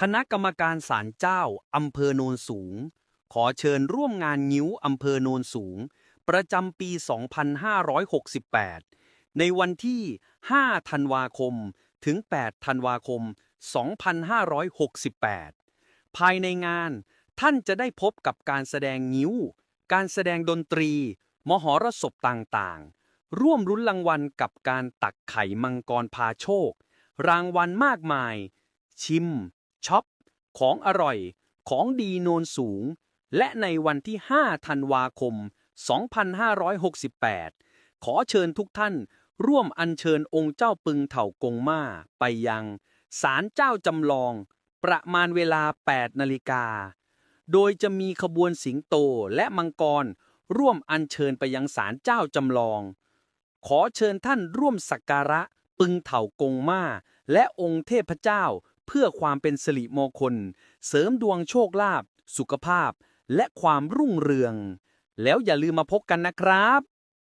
คณะกรรมการศาลเจ้าอำเภอโนนสูง ขอเชิญร่วมงานงิ้วอำเภอโนนสูง ประจำปี 2568 ในวันที่ 5 ธันวาคม ถึง 8 ธันวาคม 2568 ภายในงานท่านจะได้พบกับการแสดงงิ้ว การแสดงดนตรี มหรสพต่างๆ ร่วมรุ้นรางวัลกับการตักไข่มังกรพาโชค รางวัลมากมาย ชิม ช็อป ของอร่อย ของดีโนนสูง และในวันที่ 5 ธันวาคม 2568 ขอเชิญทุกท่านร่วมอัญเชิญองค์เจ้าปึงเถากงมาไปยังศาลเจ้าจำลอง ประมาณเวลา 8 นาฬิกา โดยจะมีขบวนสิงโตและมังกร ร่วมอัญเชิญไปยังศาลเจ้าจำลอง ขอเชิญท่านร่วมสักการะปึงเถากงมาและองค์เทพเจ้า เพื่อความเป็นสิริมงคล เสริมดวงโชคลาภสุขภาพ และความรุ่งเรือง แล้วอย่าลืมมาพบกันนะครับ